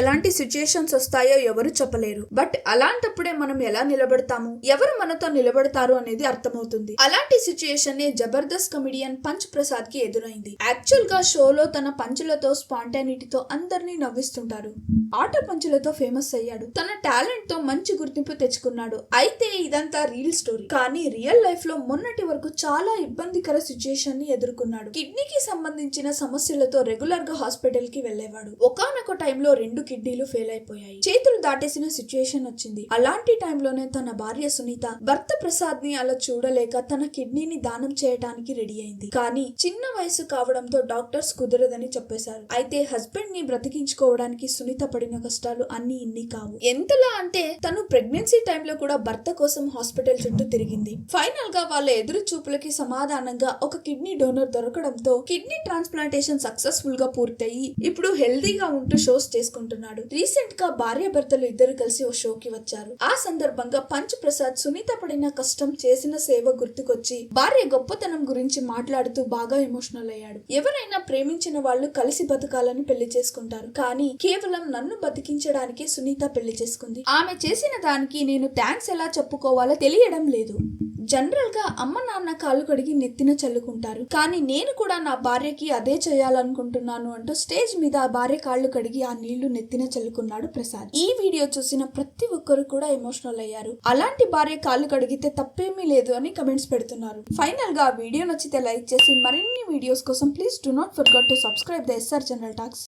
ఎలాంటి సిచ్యుయేషన్స్ వస్తాయో ఎవరు చెప్పలేరు. బట్ అలాంటప్పుడే మనం ఎలా నిలబడతాము? ఎవరు మనతో నిలబడతారు అనేది అర్థమవుతుంది. అలాంటి సిచ్యుయేషన్ నే జబర్దస్త్ కమిడియన్ పంచ్ ప్రసాద్కి ఎదురైంది. యాక్చువల్గా షోలో తన పంచులతో స్పాంటానిటీతో అందరినీ నవ్విస్తుంటారు. ఆట పంచులతో ఫేమస్ అయ్యాడు. తన టాలెంట్తో మంచి గుర్తింపు తెచ్చుకున్నాడు. అయితే ఇదంతా రియల్ స్టోరీ కానీ రియల్ లైఫ్లో మొన్నటి వరకు చాలా ఇబ్బందికర సిచ్యుయేషన్ని ఎదుర్కొన్నాడు. కిడ్నీకి సంబంధించిన సమస్యలతో రెగ్యులర్గా హాస్పిటల్కి వెళ్ళేవాడు ఒకానొక టైంలో రెండు కిడ్నీలు ఫెయిల్ అయిపోయాయి. చేతులు దాటేసిన సిచ్యుయేషన్ వచ్చింది. అలాంటి టైంలోనే తన భార్య సునీత భర్త ప్రసాద్ని అలా చూడలేక తన కిడ్నీని దానం చేయడానికి రెడీ అయింది. కానీ చిన్న వయసు కావడంతో డాక్టర్స్ కుదరదని చెప్పేశారు. అయితే హస్బెండ్ని బ్రతికించుకోవడానికి సునీత పడిన కష్టాలు అన్ని ఇన్ని కావు. ఎంతలా అంటే తను ప్రెగ్నెన్సీ టైంలో కూడా భర్త కోసం హాస్పిటల్ చుట్టూ తిరిగింది. ఫైనల్గా వాళ్ళ ఎదురు చూపులకి సమాధానంగా ఒక కిడ్నీ డోనర్ దొరకడంతో కిడ్నీ ట్రాన్స్ప్లాంటేషన్ సక్సెస్ఫుల్గా పూర్తయి ఇప్పుడు హెల్దీగా ఉంటూ షోస్ చేసుకుంటున్నాడు రీసెంట్గా భార్య భర్తలు ఇద్దరు కలిసి ఓ షోకి వచ్చారు. ఆ సందర్భంగా పంచ్ ప్రసాద్ సునీత పడిన కష్టం చేసిన సేవ గుర్తుకొచ్చి భార్య గొప్పతనం గురించి మాట్లాడుతూ బాగా ఎమోషనల్ అయ్యాడు. ఎవరైనా ప్రేమించిన వాళ్ళు కలిసి బతకాలని పెళ్ళి చేసుకుంటారు. కానీ కేవలం నన్ను బతికించడానికే సునీత పెళ్ళి చేసుకుంది. ఆమె చేసిన దానికి నేను థ్యాంక్స్ ఎలా చెప్పుకోవాలో తెలియడం లేదు. జనరల్గా అమ్మ నాన్న కాళ్ళు కడిగి నెత్తిన చల్లుకుంటారు. కానీ నేను కూడా నా భార్యకి అదే చేయాలనుకుంటున్నాను అంటూ స్టేజ్ మీద ఆ భార్య కాళ్ళు కడిగి ఆ నీళ్ళు నెత్తిన చల్లుకున్నాడు ప్రసాద్. ఈ వీడియో చూసిన ప్రతి ఒక్కరు కూడా ఎమోషనల్ అయ్యారు. అలాంటి భార్య కాళ్ళు కడిగితే తప్పేమీ లేదు అని కమెంట్స్ పెడుతున్నారు. ఫైనల్గా ఆ వీడియో నచ్చితే లైక్ చేసి మరిన్ని వీడియోస్ కోసం please do not forget to subscribe the SR general talks.